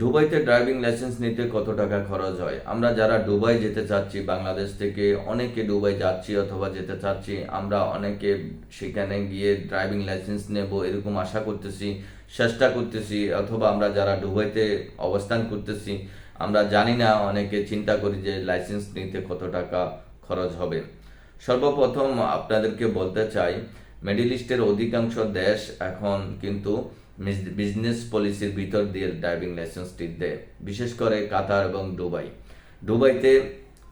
দুবাইতে driving licence নিতে কত টাকা খরচ হয়? আমরা যারা দুবাই যেতে চাচ্ছি, বাংলাদেশ থেকে অনেকে দুবাই যাচ্ছি অথবা যেতে চাচ্ছি, আমরা অনেকে সেখানে গিয়ে ড্রাইভিং লাইসেন্স নেব এরকম আশা করতেছি, চেষ্টা করতেছি, অথবা আমরা যারা দুবাইতে অবস্থান করতেছি, আমরা জানি না, অনেকে চিন্তা করি যে লাইসেন্স নিতে কত টাকা খরচ হবে। সর্বপ্রথম আপনাদেরকে বলতে চাই, মিডিল ইস্টের অধিকাংশ দেশ এখন কিন্তু বিজনেস পলিসির ভিতর দিয়ে ড্রাইভিং লাইসেন্সটি দেয়। বিশেষ করে কাতার এবং দুবাই। দুবাইতে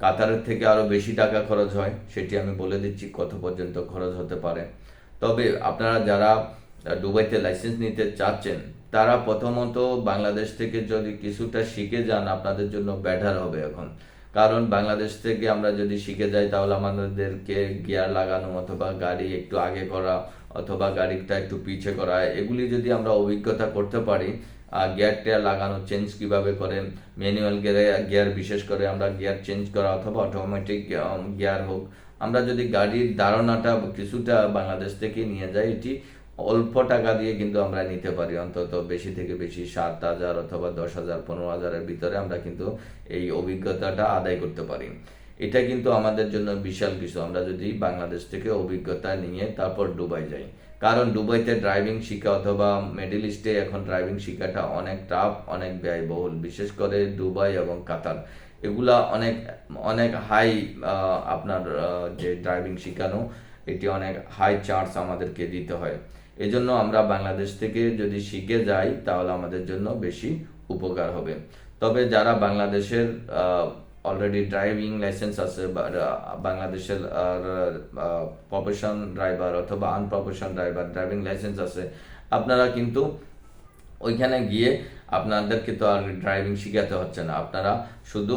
কাতারের থেকে আরও বেশি টাকা খরচ হয়, সেটি আমি বলে দিচ্ছি কত পর্যন্ত খরচ হতে পারে। তবে আপনারা যারা দুবাইতে লাইসেন্স নিতে চাচ্ছেন, তারা প্রথমত বাংলাদেশ থেকে যদি কিছুটা শিখে যান, আপনাদের জন্য ব্যাটার হবে এখন। কারণ বাংলাদেশ থেকে আমরা যদি শিখে যাই, তাহলে আমাদেরকে গিয়ার লাগানো অথবা গাড়ি একটু আগে করা অথবা গাড়িটা একটু পিছে করা এগুলি যদি আমরা অভিজ্ঞতা করতে পারি গিয়ার টেয়ার লাগানো, চেঞ্জ কীভাবে করে ম্যানুয়াল গিয়ারে, গিয়ার বিশেষ করে আমরা গিয়ার চেঞ্জ করা অথবা অটোমেটিক গিয়ার হোক, আমরা যদি গাড়ির ধারণাটা কিছুটা বাংলাদেশ থেকে নিয়ে যাই, এটি অল্প টাকা দিয়ে কিন্তু আমরা নিতে পারি, অন্তত বেশি থেকে বেশি সাত হাজার অথবা দশ হাজার, পনেরো হাজারের ভিতরে আমরা কিন্তু এই অভিজ্ঞতাটা আদায় করতে পারি। এটা কিন্তু আমাদের জন্য বিশাল কিছু। আমরা যদি বাংলাদেশ থেকে অভিজ্ঞতা নিয়ে তারপর দুবাই যাই। কারণ দুবাইতে ড্রাইভিং শিখা অথবা মিডিল ইস্টে এখন ড্রাইভিং শিখাটা অনেক টাফ অনেক ব্যয়বহুল। বিশেষ করে দুবাই এবং কাতার। এগুলা অনেক অনেক হাই আপনার যে ড্রাইভিং শেখানো, এটি অনেক হাই চার্জ আমাদেরকে দিতে হয়। এজন্য আমরা বাংলাদেশ থেকে যদি শিখে যাই, তাহলে আমাদের জন্য বেশি উপকার হবে। তবে যারা বাংলাদেশের অলরেডি ড্রাইভিং লাইসেন্স আছে বাংলাদেশের প্রফেশন ড্রাইভার অথবা আনপ্রফেশন ড্রাইভার ড্রাইভিং লাইসেন্স আছে আপনারা কিন্তু ওইখানে গিয়ে আপনাদেরকে তো আর ড্রাইভিং শিখাতে হচ্ছে না। আপনারা শুধু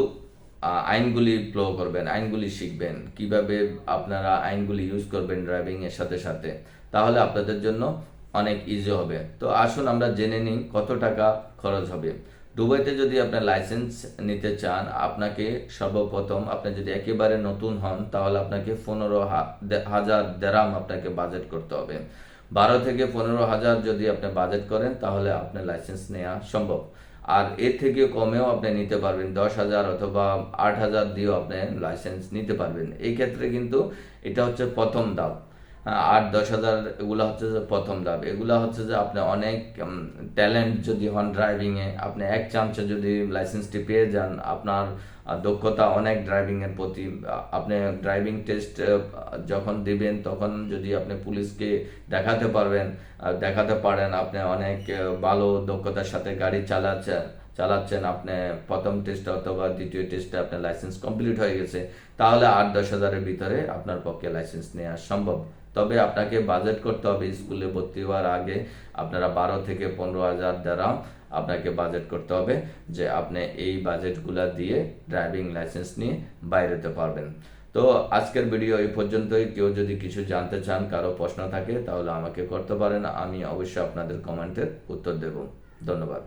আইনগুলি ফ্লো করবেন, আইনগুলি শিখবেন, কীভাবে আপনারা আইনগুলি ইউজ করবেন ড্রাইভিং এর সাথে সাথে, তাহলে আপনাদের জন্য অনেক ইজি হবে। তো আসুন আমরা জেনে নিই কত টাকা খরচ হবে। দুবাইতে যদি আপনার লাইসেন্স নিতে চান, আপনাকে সর্বপ্রথম আপনি যদি একেবারে নতুন হন, তাহলে আপনাকে পনেরো হাজার দেরাম আপনাকে বাজেট করতে হবে। বারো থেকে পনেরো হাজার যদি আপনি বাজেট করেন, তাহলে আপনার লাইসেন্স নেওয়া সম্ভব। আর এর থেকে কমেও আপনি নিতে পারবেন, দশ হাজার অথবা আট হাজার দিয়েও আপনি লাইসেন্স নিতে পারবেন। এই ক্ষেত্রে কিন্তু এটা হচ্ছে প্রথম ধাপ। আট, দশ হাজার, এগুলো হচ্ছে যে প্রথম ধাপ। এগুলো হচ্ছে যে আপনি অনেক ট্যালেন্ট যদি হন ড্রাইভিংয়ে আপনি এক চান্সে যদি লাইসেন্সটি পেয়ে যান, আপনার দক্ষতা অনেক ড্রাইভিংয়ের প্রতি আপনি ড্রাইভিং টেস্ট যখন দিবেন, তখন যদি আপনি পুলিশকে দেখাতে পারবেন দেখাতে পারেন আপনি অনেক ভালো দক্ষতার সাথে গাড়ি চালাচ্ছেন চালাচ্ছেন আপনি প্রথম টেস্টে অথবা দ্বিতীয় টেস্টে আপনার লাইসেন্স কমপ্লিট হয়ে গেছে, তাহলে আট, দশ হাজারের ভিতরে আপনার পক্ষে লাইসেন্স নেওয়া সম্ভব। তবে আপনাকে বাজেট করতে হবে। স্কুলে ভর্তি হওয়ার আগে আপনারা বারো থেকে পনেরো হাজার দ্বারা আপনাকে বাজেট করতে হবে যে আপনি এই বাজেটগুলা দিয়ে ড্রাইভিং লাইসেন্স নিয়ে বাইরেতে পারবেন। তো আজকের ভিডিও এই পর্যন্তই। কেউ যদি কিছু জানতে চান, কারও প্রশ্ন থাকে, তাহলে আমাকে করতে পারেন। আমি অবশ্যই আপনাদের কমেন্টের উত্তর দেব। ধন্যবাদ।